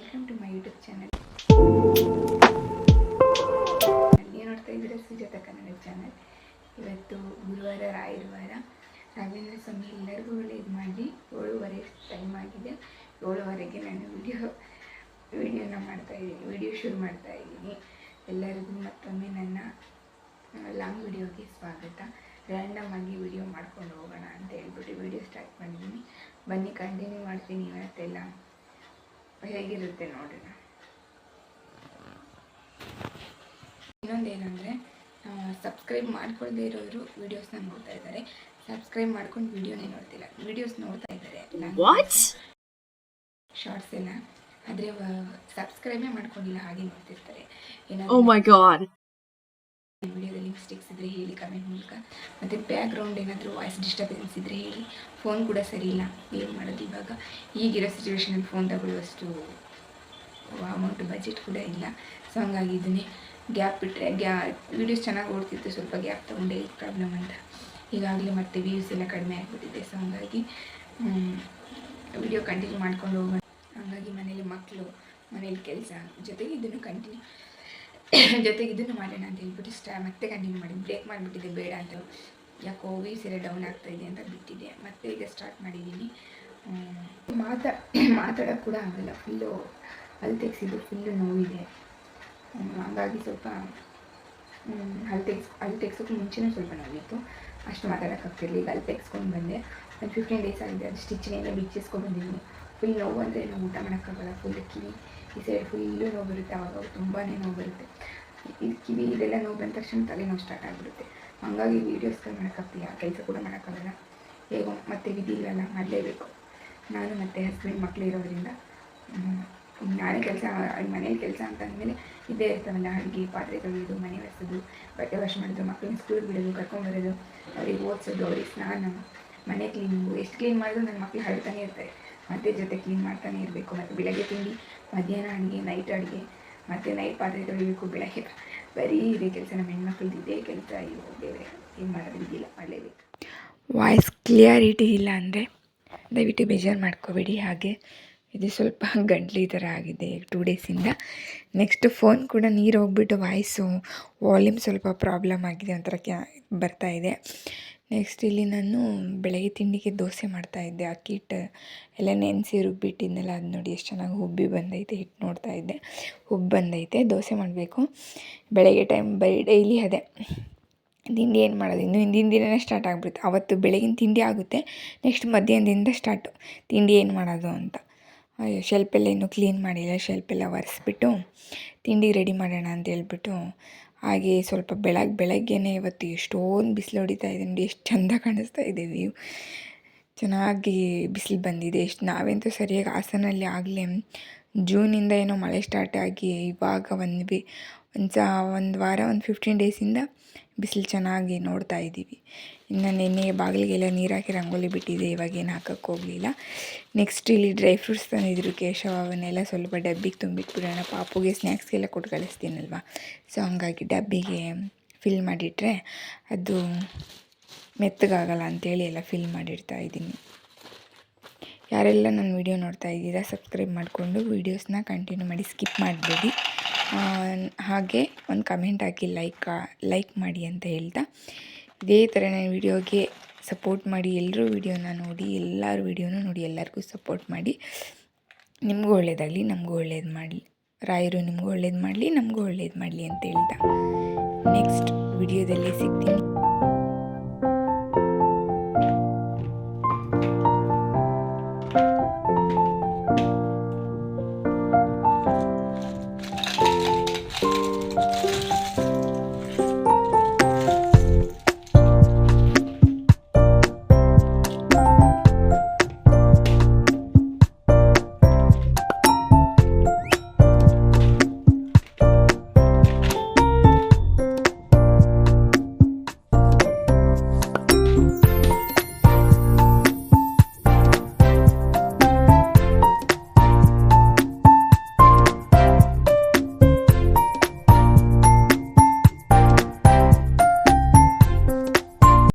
Welcome to my YouTube channel ನೀವು ನೋಡ್ತಾ ಇದ್ದೀರಾ ಸುಜಾತ ಕನ್ನಡ ಚಾನಲ್ ಇವತ್ತು ಗುರುವಾರ, ರಾಯರವಾರ. ರಾಘವೇಂದ್ರ ಸ್ವಾಮಿ ಎಲ್ಲರಿಗೂ ಇದು ಮಾಡಿ, ಏಳುವರೆ ಟೈಮ್ ಆಗಿದೆ. ಏಳುವರೆಗೆ ನಾನು ವಿಡಿಯೋ ವಿಡಿಯೋನ ಮಾಡ್ತಾ ಇದ್ದೀನಿ. ವಿಡಿಯೋ ಶುರು ಮಾಡ್ತಾ ಇದ್ದೀನಿ. ಎಲ್ಲರಿಗೂ ಮತ್ತೊಮ್ಮೆ ನನ್ನ ಲಾಂಗ್ ವಿಡಿಯೋಗೆ ಸ್ವಾಗತ. ರ್ಯಾಂಡಮ್ ಆಗಿ ವಿಡಿಯೋ ಮಾಡ್ಕೊಂಡು ಹೋಗೋಣ ಅಂತ ಹೇಳ್ಬಿಟ್ಟು ವಿಡಿಯೋ ಸ್ಟಾರ್ಟ್ ಮಾಡಿದ್ದೀನಿ. ಬನ್ನಿ ಕಂಟಿನ್ಯೂ ಮಾಡ್ತೀನಿ ಇವತ್ತೆಲ್ಲ. ಹೇಗಿರುತ್ತೆ ನೋಡೋಣ ಇನ್ನೊಂದೇನಂದ್ರೆ ಸಬ್ಸ್ಕ್ರೈಬ್ ಮಾಡ್ಕೊಳ್ಳದೇ ಇರೋರು ವೀಡಿಯೋಸ್ನ ನೋಡ್ತಾ ಇದ್ದಾರೆ. ಸಬ್ಸ್ಕ್ರೈಬ್ ಮಾಡ್ಕೊಂಡು ವಿಡಿಯೋನೇ ನೋಡ್ತಿಲ್ಲ ವಿಡಿಯೋಸ್ ನೋಡ್ತಾ ಇದ್ದಾರೆ? ಶಾರ್ಟ್ಸ್ ಎಲ್ಲ ಆದರೆ ಸಬ್ಸ್ಕ್ರೈಬೇ ಮಾಡ್ಕೊಂಡಿಲ್ಲ ಹಾಗೆ ನೋಡ್ತಿರ್ತಾರೆ. ಏನಾದ್ರು ಏನಾದರೂ. ವಿಡಿಯೋದಲ್ಲಿ ಲಿಪ್ಸ್ಟಿಕ್ಸ್ ಇದ್ದರೆ ಹೇಳಿ ಕಮೆಂಟ್ ಮೂಲಕ. ಮತ್ತು ಬ್ಯಾಕ್ಗ್ರೌಂಡ್ ಏನಾದರೂ ವಾಯ್ಸ್ ಡಿಸ್ಟರ್ಬೆನ್ಸ್ ಇದ್ದರೆ ಹೇಳಿ. ಫೋನ್ ಕೂಡ ಸರಿ ಇಲ್ಲ. ಏನು ಮಾಡೋದು ಇವಾಗ? ಈಗಿರೋ ಸಿಚುವೇಶನಲ್ಲಿ ಫೋನ್ ತಗೊಳ್ಳುವಷ್ಟು ಅಮೌಂಟ್ ಬಜೆಟ್ ಕೂಡ ಇಲ್ಲ. ಸೊ ಹಂಗಾಗಿ ಇದನ್ನೇ ಗ್ಯಾಪ್ ಬಿಟ್ಟರೆ ಗ್ಯಾ ವೀಡಿಯೋಸ್ ಚೆನ್ನಾಗಿ ಓಡ್ತಿತ್ತು, ಸ್ವಲ್ಪ ಗ್ಯಾಪ್ ತೊಗೊಂಡೆ ಪ್ರಾಬ್ಲಮ್ ಅಂತ. ಈಗಾಗಲೇ ಮತ್ತೆ ವ್ಯೂಸ್ ಎಲ್ಲ ಕಡಿಮೆ ಆಗಿಬಿಟ್ಟಿದೆ. ಸೊ ಹಂಗಾಗಿ ವಿಡಿಯೋ ಕಂಟಿನ್ಯೂ ಮಾಡ್ಕೊಂಡು ಹೋಗೋಣ. ಹಂಗಾಗಿ ಮನೇಲಿ ಮಕ್ಕಳು ಮನೇಲಿ ಕೆಲಸ ಜೊತೆಗೆ ಇದನ್ನು ಕಂಟಿನ್ಯೂ ಜೊತೆಗೆ ಇದನ್ನು ಮಾಡೋಣ ಅಂತ ಹೇಳ್ಬಿಟ್ಟು ಸ್ಟಾ, ಮತ್ತೆ ಕಂಟಿನ್ಯೂ ಮಾಡಿ ಬ್ರೇಕ್ ಮಾಡಿಬಿಟ್ಟಿದ್ದೆ ಬೇಡ ಅಂತ. ಯಾಕೋ ವಿ ಸೀರೆ ಡೌನ್ ಆಗ್ತಾ ಇದೆ ಅಂತ ಬಿಟ್ಟಿದೆ. ಮತ್ತೆ ಈಗ ಸ್ಟಾರ್ಟ್ ಮಾಡಿದ್ದೀನಿ. ಮಾತಾ ಮಾತಾಡೋಕ್ಕೆ ಕೂಡ ಆಗಲ್ಲ. ಫುಲ್ಲು ಅಲ್ಲಿ ತೆಗ್ಸಿದ್ದು ಫುಲ್ಲು ನೋವಿದೆ. ಹಾಗಾಗಿ ಸ್ವಲ್ಪ ಅಲ್ಲಿ ತೆಗ್ಸ್ ಅಲ್ಲಿ ತೆಗ್ಸೋಕ್ಕೆ ಮುಂಚೆನೂ ಸ್ವಲ್ಪ ನೋವಿತ್ತು. ಅಷ್ಟು ಮಾತಾಡೋಕ್ಕಾಗ್ತಿರ್ಲಿಲ್ಲ ಈಗ ಅಲ್ಲಿ ತೆಗ್ಸ್ಕೊಂಡು ಬಂದೆ. ಒಂದು ಫಿಫ್ಟೀನ್ ಡೇಸ್ ಆಗಿದೆ. ಅದು ಸ್ಟಿಚ್ನೆಲ್ಲ ಬಿಚ್ಚಿಸ್ಕೊಂಡು ಬಂದಿದ್ದೀನಿ. ಫುಲ್ ನೋವು ಅಂದರೆ ನಾವು ಊಟ ಮಾಡೋಕ್ಕಾಗಲ್ಲ ಫುಲ್ ಕಿವಿ, ಈ ಸೈಡ್ ಫುಲ್ಲು ನೋವು ಬರುತ್ತೆ ಆವಾಗ ತುಂಬಾ ನೋವು ಬರುತ್ತೆ. ಇದು ಕಿವಿ ಇದೆಲ್ಲ ನೋವು ಬಂದ ತಕ್ಷಣ ತಲೆನೋವು ಸ್ಟಾರ್ಟ್ ಆಗಿಬಿಡುತ್ತೆ. ಹಂಗಾಗಿ ವೀಡಿಯೋಸ್ಗಳು ಮಾಡೋಕ್ಕಾಗ್ತೀಯ ಕೆಲಸ ಕೂಡ ಮಾಡೋಕ್ಕಾಗಲ್ಲ ಹೇಗೋ ಮತ್ತೆ ವಿಧಿ ಇಲ್ಲಲ್ಲ ಮಾಡಲೇಬೇಕು. ನಾನು ಮತ್ತು ಹಸ್ಬೆಂಡ್ ಮಕ್ಕಳು ಇರೋದ್ರಿಂದ ನಾನೇ ಕೆಲಸ, ಮನೇಲಿ ಕೆಲಸ ಅಂತ ಅಂದಮೇಲೆ ಇದ್ದೇ ಇರ್ತಾವಲ್ಲ ಅಡುಗೆ ಪಾತ್ರೆ ತೊಳೆಯೋದು ಮನೆ ಒರೆಸೋದು, ಬಟ್ಟೆ ವಾಶ್ ಮಾಡೋದು ಮಕ್ಕಳನ್ನ ಸ್ಕೂಲ್ಗೆ ಬಿಡೋದು ಕರ್ಕೊಂಬರೋದು ಅವ್ರಿಗೆ ಓದಿಸೋದು, ಅವ್ರಿಗೆ ಸ್ನಾನ. ಮನೆ ಕ್ಲೀನಿಂಗು ಎಷ್ಟು ಕ್ಲೀನ್ ಮಾಡಿದ್ರು ನನ್ನ ಮಕ್ಕಳು ಹಳ್ತಾನೆ ಇರ್ತಾರೆ. ಮತ್ತೆ ಜೊತೆ ಕ್ಲೀನ್ ಮಾಡ್ತಾನೆ ಇರಬೇಕು. ಮತ್ತು ಬೆಳಗ್ಗೆ ತಿಂಡಿ, ಮಧ್ಯಾಹ್ನ ಅಡುಗೆ ನೈಟ್ ಅಡುಗೆ, ಮತ್ತು ನೈಟ್ ಪಾತ್ರೆ ತೊಳಿಬೇಕು, ಬೆಳಗ್ಗೆ ಬರೀ ಇದೇ ಕೆಲಸ ನಮ್ಮ ಹೆಣ್ಮಕ್ಳದ್ದು ಇದೇ ಕೆಲಸ. ಅಯ್ಯೋ, ಬೇರೆ ಏನು ಮಾಡೋದು? ಮಾಡಲೇಬೇಕು. ವಾಯ್ಸ್ ಕ್ಲಿಯಾರಿಟಿ ಇಲ್ಲ ಅಂದರೆ ದಯವಿಟ್ಟು ಬೇಜಾರು ಮಾಡ್ಕೋಬೇಡಿ. ಹಾಗೆ ಇದು ಸ್ವಲ್ಪ ಗಂಟ್ಲಿ ಥರ ಆಗಿದೆ ಟೂ ಡೇಸಿಂದ ನೆಕ್ಸ್ಟ್ ಫೋನ್ ಕೂಡ ನೀರು ಹೋಗ್ಬಿಟ್ಟು ವಾಯ್ಸು ವಾಲ್ಯೂಮ್ ಸ್ವಲ್ಪ ಪ್ರಾಬ್ಲಮ್ ಆಗಿದೆ ಒಂಥರ ಕ್ಯಾ ಬರ್ತಾ ಇದೆ. ನೆಕ್ಸ್ಟ್ ಇಲ್ಲಿ ನಾನು ಬೆಳಗ್ಗೆ ತಿಂಡಿಗೆ ದೋಸೆ ಮಾಡ್ತಾಯಿದ್ದೆ ಅಕ್ಕಿ ಹಿಟ್ಟು ಎಲ್ಲ ನೆನೆಸಿ ರುಬ್ಬಿಟ್ಟಿದ್ದೆಲ್ಲ ಅದು ನೋಡಿ ಎಷ್ಟು ಚೆನ್ನಾಗಿ ಹುಬ್ಬಿ ಬಂದೈತೆ ಹಿಟ್ಟು ನೋಡ್ತಾ ಇದ್ದೆ. ಉಬ್ಬಿ ಬಂದೈತೆ, ದೋಸೆ ಮಾಡಬೇಕು. ಬೆಳಗ್ಗೆ ಟೈಮ್ ಬರೀ ಡೈಲಿ ಅದೇ. ತಿಂಡಿ ಏನು ಮಾಡೋದು? ಇನ್ನು ಹಿಂದಿನ ದಿನವೇ ಸ್ಟಾರ್ಟ್ ಆಗಿಬಿಡುತ್ತೆ ಅವತ್ತು ಬೆಳಗಿನ ತಿಂಡಿ ಆಗುತ್ತೆ ನೆಕ್ಸ್ಟ್ ಮಧ್ಯಾಹ್ನದಿಂದ ಸ್ಟಾರ್ಟು ತಿಂಡಿ ಏನು ಮಾಡೋದು ಅಂತ. ಅಯ್ಯೋ ಶೆಲ್ಪೆಲ್ಲ ಇನ್ನೂ ಕ್ಲೀನ್ ಮಾಡಿಲ್ಲ ಶೆಲ್ಪೆಲ್ಲ ಒರೆಸ್ಬಿಟ್ಟು ತಿಂಡಿ ರೆಡಿ ಮಾಡೋಣ ಅಂತ ಹೇಳ್ಬಿಟ್ಟು ಹಾಗೆ ಸ್ವಲ್ಪ ಬೆಳಗ್ಗೆ ಬೆಳಗ್ಗೆನೇ ಇವತ್ತು ಎಷ್ಟೊಂದು ಬಿಸಿಲು ಹೊಡಿತಾ ಇದೆ ನೋಡಿ, ಎಷ್ಟು ಚಂದ ಕಾಣಿಸ್ತಾ ಇದೆ ವ್ಯೂ ಚೆನ್ನಾಗಿ ಬಿಸಿಲು ಬಂದಿದೆ. ಎಷ್ಟು ನಾವಂತೂ ಸರಿಯಾಗಿ ಹಾಸನಲ್ಲಿ ಆಗಲೇ ಜೂನಿಂದ ಏನೋ ಮಳೆ ಸ್ಟಾರ್ಟ್ ಆಗಿ ಇವಾಗ ಒಂದು ಬಿ ಒಂದು ಸಹ ಒಂದು ವಾರ, ಒಂದು ಫಿಫ್ಟೀನ್ ಡೇಸಿಂದ ಬಿಸಿಲು ಚೆನ್ನಾಗಿ ನೋಡ್ತಾ ಇದ್ದೀವಿ. ಇನ್ನು ನಿನ್ನೆ ಬಾಗಿಲಿಗೆಲ್ಲ ನೀರು ಹಾಕಿ ರಂಗೋಲಿ ಬಿಟ್ಟಿದೆ, ಇವಾಗ ಏನು ಹಾಕಕ್ಕೆ ಹೋಗಲಿಲ್ಲ. ನೆಕ್ಸ್ಟ್ ಇಲ್ಲಿ ಡ್ರೈ ಫ್ರೂಟ್ಸ್ ತಂದಿದ್ರು, ಕೇಶವ ಅವನ್ನೆಲ್ಲ ಸ್ವಲ್ಪ ಡಬ್ಬಿಗೆ ತುಂಬಿಟ್ಬಿಡೋಣ. ಪಾಪುಗೆ ಸ್ನ್ಯಾಕ್ಸ್ಗೆಲ್ಲ ಕೊಟ್ಟು ಕಳಿಸ್ತೀನಲ್ವ. ಸೊ ಹಂಗಾಗಿ ಡಬ್ಬಿಗೆ ಫಿಲ್ ಮಾಡಿಟ್ರೆ ಅದು ಮೆತ್ತಗಾಗಲ್ಲ ಅಂತೇಳಿ ಎಲ್ಲ ಫಿಲ್ ಮಾಡಿಡ್ತಾ ಇದ್ದೀನಿ. ಯಾರೆಲ್ಲ ನನ್ನ ವಿಡಿಯೋ ನೋಡ್ತಾ ಇದ್ದೀರಾ ಸಬ್ಸ್ಕ್ರೈಬ್ ಮಾಡಿಕೊಂಡು ವೀಡಿಯೋಸ್ನ ಕಂಟಿನ್ಯೂ ಮಾಡಿ ಸ್ಕಿಪ್ ಮಾಡಬೇಡಿ. ಹಾಗೆ ಒಂದು ಕಮೆಂಟ್ ಹಾಕಿ ಲೈಕ್ ಲೈಕ್ ಮಾಡಿ ಅಂತ ಹೇಳ್ತಾ. ಇದೇ ಥರ ನನ್ನ ವಿಡಿಯೋಗೆ ಸಪೋರ್ಟ್ ಮಾಡಿ, ಎಲ್ಲರೂ ವಿಡಿಯೋನ ನೋಡಿ, ಎಲ್ಲರ ವಿಡಿಯೋನೂ ನೋಡಿ, ಎಲ್ಲರಿಗೂ ಸಪೋರ್ಟ್ ಮಾಡಿ. ನಿಮಗೂ ಒಳ್ಳೇದಾಗಲಿ, ನಮಗೂ ಒಳ್ಳೇದು ಮಾಡಲಿ. ರಾಯರು, ನಿಮಗೂ ಒಳ್ಳೇದು ಮಾಡಲಿ, ನಮಗೂ ಒಳ್ಳೇದು ಮಾಡಲಿ ಅಂತ ಹೇಳ್ತಾ. ನೆಕ್ಸ್ಟ್ ವಿಡಿಯೋದಲ್ಲಿ ಸಿಗ್ತೀನಿ.